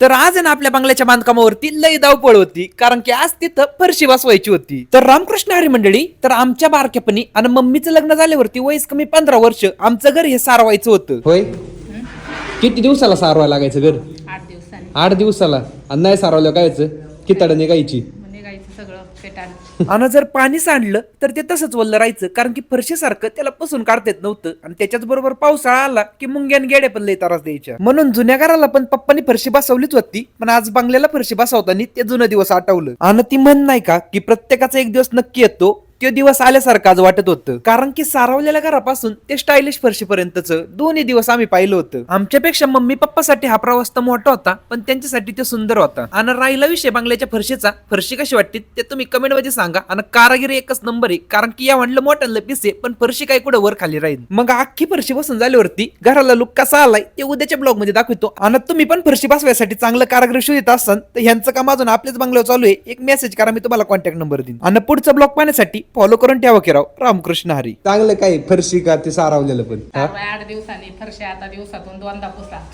तर आज ना आपल्या बंगल्याच्या बांधकामावरती लई धावपळ होती कारण की आज तिथं फरशी बसवायची होती. तर रामकृष्ण हरी मंडळी तर आमच्या बारक्यापणी आणि मम्मीचं लग्न झाल्यावरती वयस कमी पंधरा वर्ष आमचं घर हे सारवायचं होतं. होय? किती दिवसाला सारवायला लागायचं घर? आठ दिवसाला? आणि नाही सारवलं काय व्हायचं किताड निघायची मग निघायचं. सगळं आणि जर पाणी सांडलं तर ते तसंच वल्ल राहायचं. कारण की फरशीसारखं त्याला पसून काढता येत नव्हतं. आणि त्याच्याच बरोबर पावसाळा आला की मुंग्यान गेड्या पण लई त्रास द्यायच्या. म्हणून जुन्या घराला पण पप्पानी फरशी बसवलीच होती. पण आज बंगल्याला फरशी बसवताना ते जुनं दिवस आठवलं. आणि ती म्हण नाही का की प्रत्येकाचा एक दिवस नक्की येतो. तो दिवस आल्यासारखं आज वाटत होतं. कारण की सारवलेल्या घरापासून ते स्टायलिश फरशीपर्यंतच दोन्ही दिवस आम्ही पाहिलं होतं. आमच्यापेक्षा मम्मी पप्पासाठी हा प्रवास तर मोठा होता पण त्यांच्यासाठी ते सुंदर होता. आणि राहिला विषय बंगल्याच्या फरशीचा फरशी कशी वाटते ते तुम्ही कमेंटमध्ये सांगा. आणि कारागिरी एकच नंबर आहे कारण की या म्हणलं मोठ्याला पीस आहे पण फरशी काय कुठं वर खाली राहील. मग अख्खी फरशी बसून झाल्यावरती घराला लुक कसा आलाय ते उद्याच्या ब्लॉगमध्ये दाखवतो. आणि तुम्ही पण फरशी बसवायसाठी चांगलं कारागिरी शोधित असाल तर ह्यांचं काम अजून आपल्याच बंगल्यावर चालू आहे. एक मेसेज करा मी तुम्हाला कॉन्टॅक्ट नंबर देईन. आणि पुढचा ब्लॉग पाहण्यासाठी फॉलो करून ठेवा की राव. रामकृष्ण हरी. चांगलं काय फरशी का ते सारवलेलं पण. हा? आठ दिवसांनी फरशा आता दिवसातून दोनदा पुसा.